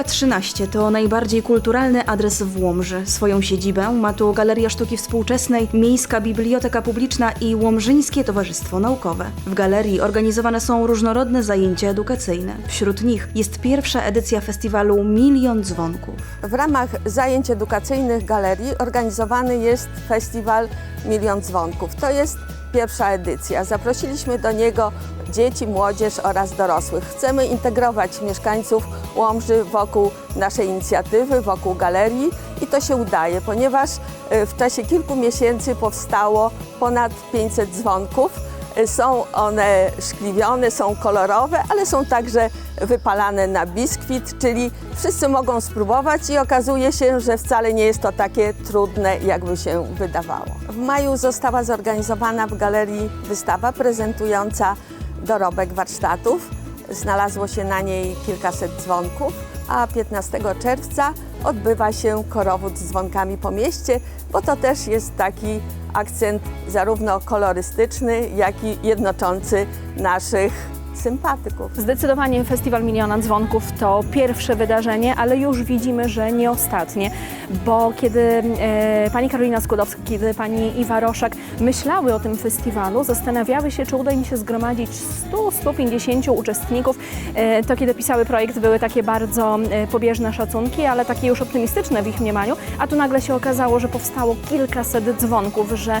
Długa 13 to najbardziej kulturalny adres w Łomży. Swoją siedzibę ma tu Galeria Sztuki Współczesnej, Miejska Biblioteka Publiczna i Łomżyńskie Towarzystwo Naukowe. W galerii organizowane są różnorodne zajęcia edukacyjne. Wśród nich jest pierwsza edycja festiwalu Milion Dzwonków. W ramach zajęć edukacyjnych galerii organizowany jest festiwal Milion Dzwonków. To jest pierwsza edycja. Zaprosiliśmy do niego dzieci, młodzież oraz dorosłych. Chcemy integrować mieszkańców Łomży wokół naszej inicjatywy, wokół galerii i to się udaje, ponieważ y, w czasie kilku miesięcy powstało ponad 500 dzwonków. Y, Są one szkliwione, są kolorowe, ale są także wypalane na biskwit, czyli wszyscy mogą spróbować i okazuje się, że wcale nie jest to takie trudne, jakby się wydawało. W maju została zorganizowana w galerii wystawa prezentująca dorobek warsztatów. Znalazło się na niej kilkaset dzwonków, a 15 czerwca odbywa się korowód z dzwonkami po mieście, bo to też jest taki akcent zarówno kolorystyczny, jak i jednoczący naszych sympatyków. Zdecydowanie Festiwal Miliona Dzwonków to pierwsze wydarzenie, ale już widzimy, że nie ostatnie, bo kiedy e, pani Karolina Skłodowska, kiedy pani Iwa Roszak myślały o tym festiwalu, zastanawiały się, czy uda im się zgromadzić 100-150 uczestników, e, to kiedy pisały projekt były takie bardzo e, pobieżne szacunki, ale takie już optymistyczne w ich mniemaniu, a tu nagle się okazało, że powstało kilkaset dzwonków, że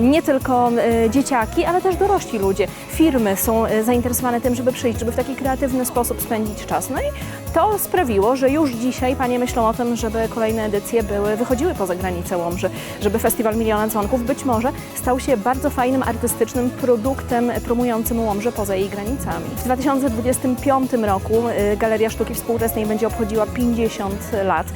nie tylko e, dzieciaki, ale też dorośli ludzie, firmy są e, zainteresowane tym, żeby przyjść, żeby w taki kreatywny sposób spędzić czas. No i to sprawiło, że już dzisiaj panie myślą o tym, żeby kolejne edycje były, wychodziły poza granicę Łomży, żeby Festiwal Miliona Dzwonków być może stał się bardzo fajnym, artystycznym produktem promującym Łomżę poza jej granicami. W 2025 roku y, Galeria Sztuki Współczesnej będzie obchodziła 50 lat.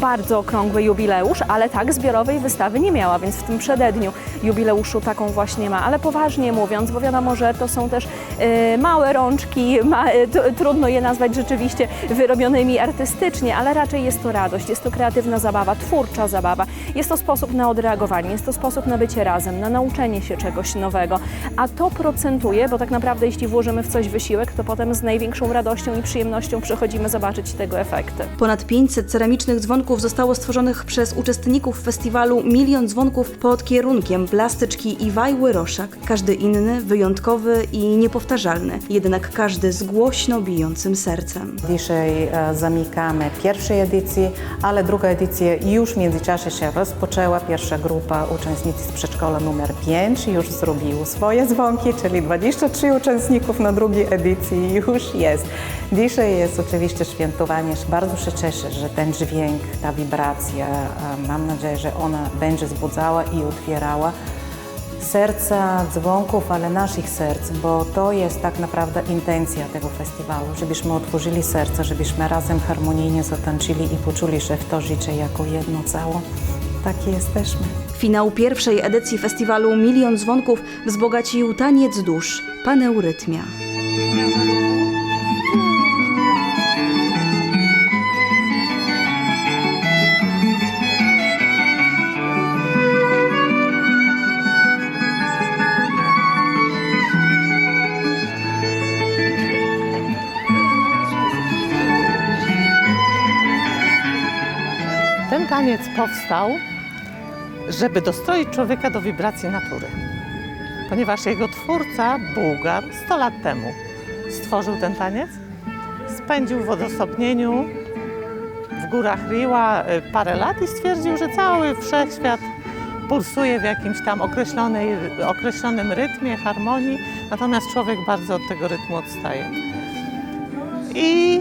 Bardzo okrągły jubileusz, ale tak zbiorowej wystawy nie miała, więc w tym przededniu jubileuszu taką właśnie ma. Ale poważnie mówiąc, bo wiadomo, że to są też y, małe rączki, ma, y, trudno je nazwać rzeczywiście wyrobionymi artystycznie, ale raczej jest to radość, jest to kreatywna zabawa, twórcza zabawa. Jest to sposób na odreagowanie, jest to sposób na bycie razem, na nauczenie się czegoś nowego. A to procentuje, bo tak naprawdę jeśli włożymy w coś wysiłek, to potem z największą radością i przyjemnością przychodzimy zobaczyć tego efekty. Ponad 500 ceramicznych dzwonków zostało stworzonych przez uczestników festiwalu Milion Dzwonków pod kierunkiem plastyczki Iwajły Roszak. Każdy inny, wyjątkowy i niepowtarzalny, jednak każdy z głośno bijącym sercem. Dzisiaj e, zamykamy pierwszej edycji, ale druga edycja już w międzyczasie się rozpoczęła. Pierwsza grupa uczestnicy z przedszkola numer 5 już zrobiło swoje dzwonki, czyli 23 uczestników na drugiej edycji już jest. Dzisiaj jest oczywiście świętowanie. Bardzo się cieszę, że ten dźwięk, ta wibracja, e, mam nadzieję, że ona będzie zbudzała i otwierała serca dzwonków, ale naszych serc, bo to jest tak naprawdę intencja tego festiwalu, żebyśmy otworzyli serca, żebyśmy razem harmonijnie zatańczyli i poczuli, że w to życie jako jedno cało. Takie jesteśmy. Finał pierwszej edycji festiwalu Milion Dzwonków wzbogacił taniec dusz, paneurytmia. Powstał, żeby dostroić człowieka do wibracji natury. Ponieważ jego twórca, Bułgar, 100 lat temu stworzył ten taniec, spędził w odosobnieniu w górach Riła y, parę lat i stwierdził, że cały wszechświat pulsuje w jakimś tam określonym rytmie, harmonii, natomiast człowiek bardzo od tego rytmu odstaje. I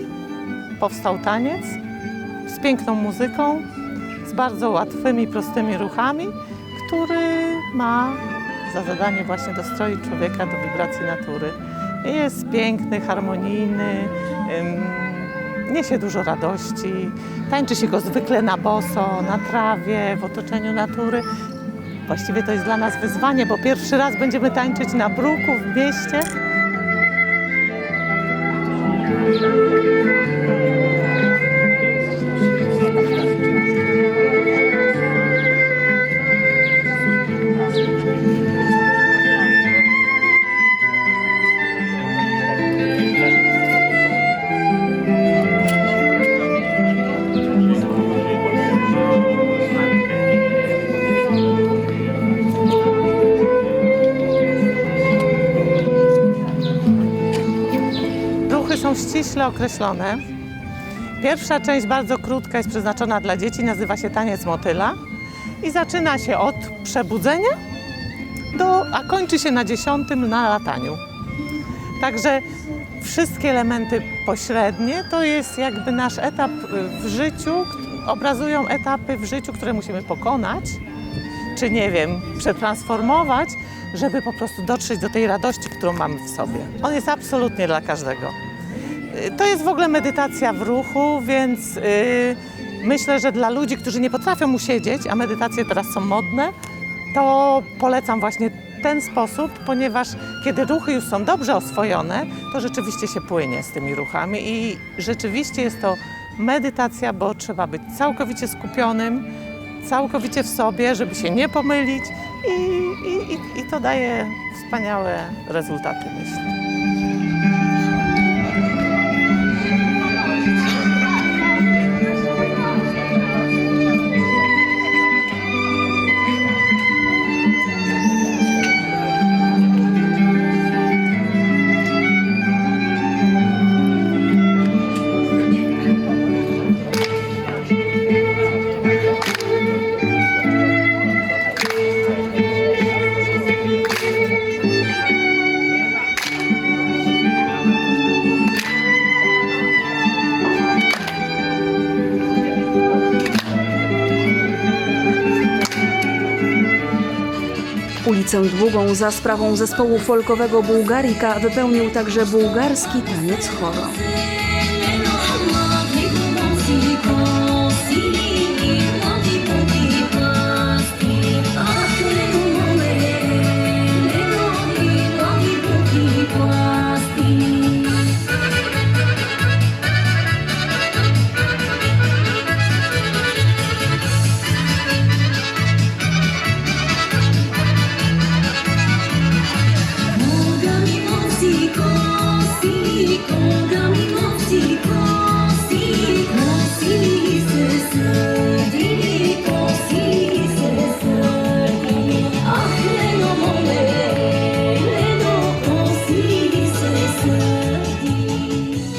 powstał taniec z piękną muzyką, bardzo łatwymi, prostymi ruchami, który ma za zadanie właśnie dostroić człowieka do wibracji natury. Jest piękny, harmonijny, niesie dużo radości. Tańczy się go zwykle na boso, na trawie, w otoczeniu natury. Właściwie to jest dla nas wyzwanie, bo pierwszy raz będziemy tańczyć na bruku w mieście. Ściśle określone. Pierwsza część, bardzo krótka, jest przeznaczona dla dzieci, nazywa się Taniec Motyla i zaczyna się od przebudzenia, do, a kończy się na dziesiątym na lataniu. Także wszystkie elementy pośrednie to jest jakby nasz etap w życiu, obrazują etapy w życiu, które musimy pokonać, czy nie wiem, przetransformować, żeby po prostu dotrzeć do tej radości, którą mamy w sobie. On jest absolutnie dla każdego. To jest w ogóle medytacja w ruchu, więc y, myślę, że dla ludzi, którzy nie potrafią usiedzieć, a medytacje teraz są modne, to polecam właśnie ten sposób, ponieważ kiedy ruchy już są dobrze oswojone, to rzeczywiście się płynie z tymi ruchami i rzeczywiście jest to medytacja, bo trzeba być całkowicie skupionym, całkowicie w sobie, żeby się nie pomylić i, i, i to daje wspaniałe rezultaty, myślę. Długą za sprawą zespołu folkowego Bułgarika wypełnił także bułgarski taniec choro.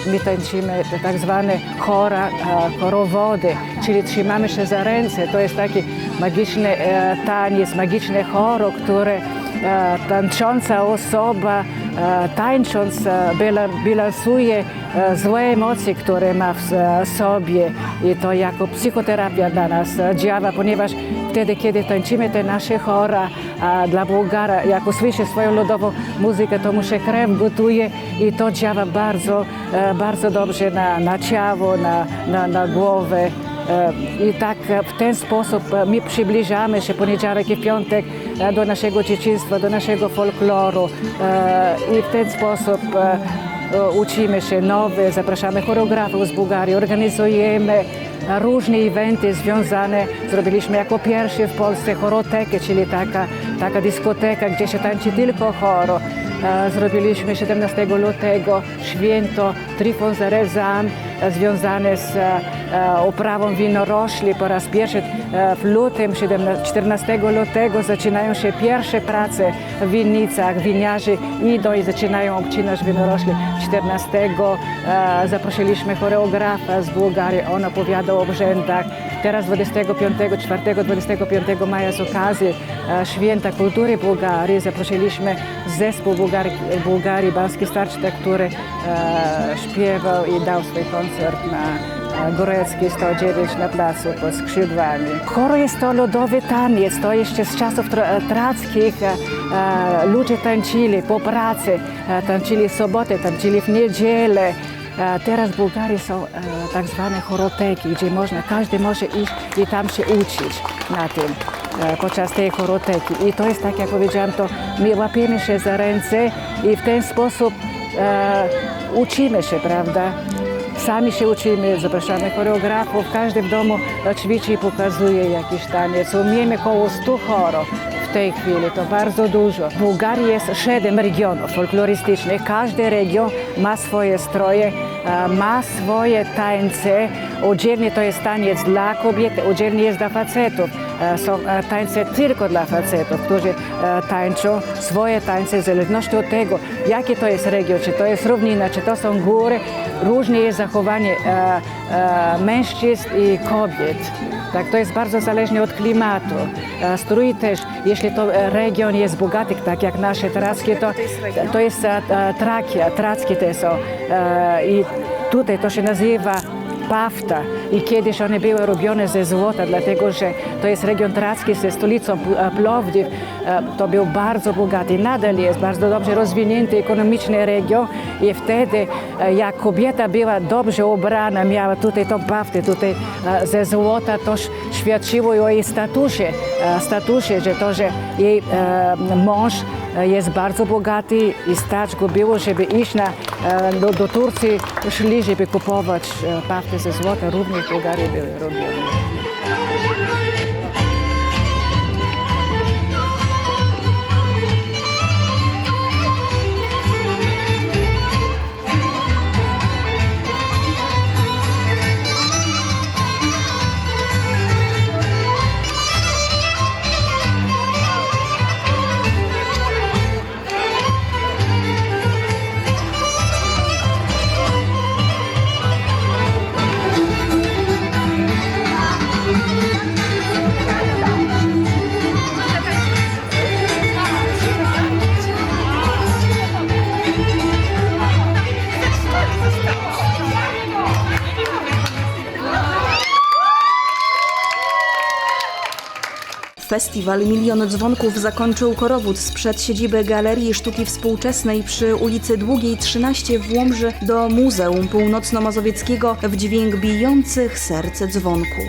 My tańczymy tak zwane chora, e, chorowody, czyli trzymamy się za ręce. To jest taki magiczny e, taniec, magiczne choro, które tańcząca osoba e, tańcząc e, bila- bilansuje e, złe emocje, które ma w e, sobie i to jako psychoterapia dla nas e, działa, ponieważ wtedy, kiedy tańczymy te nasze chora dla Bułgara, jak usłyszy swoją ludową muzykę, to mu się krew gotuje i to działa bardzo, e, bardzo dobrze na, na ciało, na, na, na głowę. E, I tak e, w ten sposób e, my przybliżamy się poniedziałek i piątek do naszego dzieciństwa, do naszego folkloru i w ten sposób uczymy się nowe, zapraszamy choreografów z Bułgarii, organizujemy różne eventy związane. Zrobiliśmy jako pierwszy w Polsce chorotekę, czyli taka, taka dyskoteka, gdzie się tańczy tylko choro. Zrobiliśmy 17 lutego święto Trifon Zarezan związane z uprawą winorośli. Po raz pierwszy e, w lutym, 17 14 lutego zaczynają się pierwsze prace w winnicach. Winiarzy idą i zaczynają obcinać winorośli. 14 e, zaprosiliśmy choreografa z Bułgarii. On opowiada o obrzędach. Teraz 25, 4-25 maja z okazji e, Święta Kultury Bułgarii zaprosiliśmy zespół Bułgarii, Bułgarii Banski Starcztek, który e, śpiewał i dał swój koncert na e, Góreckiej 109 na placu pod skrzydłami. Choro jest to lodowy taniec, to jeszcze z czasów tra- trackich e, e, ludzie tańczyli po pracy, e, tańczyli w sobotę, tańczyli w niedzielę. E, Teraz w Bułgarii są e, tak zwane choroteki, gdzie można, każdy może iść i tam się uczyć na tym e, podczas tej choroteki. I to jest tak, jak powiedziałam, to my łapiemy się za ręce i w ten sposób e, uczymy się, prawda? Sami się uczymy, zapraszamy choreografów, każdy w domu ćwiczy i pokazuje jakiś taniec. Umiemy koło 100 choro w tej chwili, to bardzo dużo. W Bułgarii jest siedem regionów folklorystycznych. Każdy region ma swoje stroje, ma swoje tańce. Oddzielnie to jest taniec dla kobiet, oddzielnie jest dla facetów. E, są e, tańce tylko dla facetów, którzy e, tańczą swoje tańce w zależności od tego, jaki to jest region, czy to jest równina, czy to są góry, różnie jest zachowanie mężczyzn i kobiet. Tak, to jest bardzo zależne od klimatu. Strój też, jeśli to region jest bogaty, tak jak nasze trackie, to, to jest Trakia, trackie te są. I tutaj to się nazywa Pafta i kiedyś one były robione ze złota, dlatego że to jest region tracki ze stolicą P- Plovdiv. E, To był bardzo bogaty, nadal jest bardzo dobrze rozwinięty ekonomiczny region. I wtedy e, jak kobieta była dobrze ubrana, miała tutaj tą paftę tutaj e, ze złota, to świadczyło o jej statusie, e, statusie, że to, że jej e, mąż e, jest bardzo bogaty i stać go było, żeby iść na, e, do, do Turcji, szli, żeby kupować e, pafty ze złota, również w Bułgarii były robione. Festiwal Milion Dzwonków zakończył korowód sprzed siedziby Galerii Sztuki Współczesnej przy ulicy Długiej 13 w Łomży do Muzeum Północno-Mazowieckiego w dźwięk bijących serce dzwonków.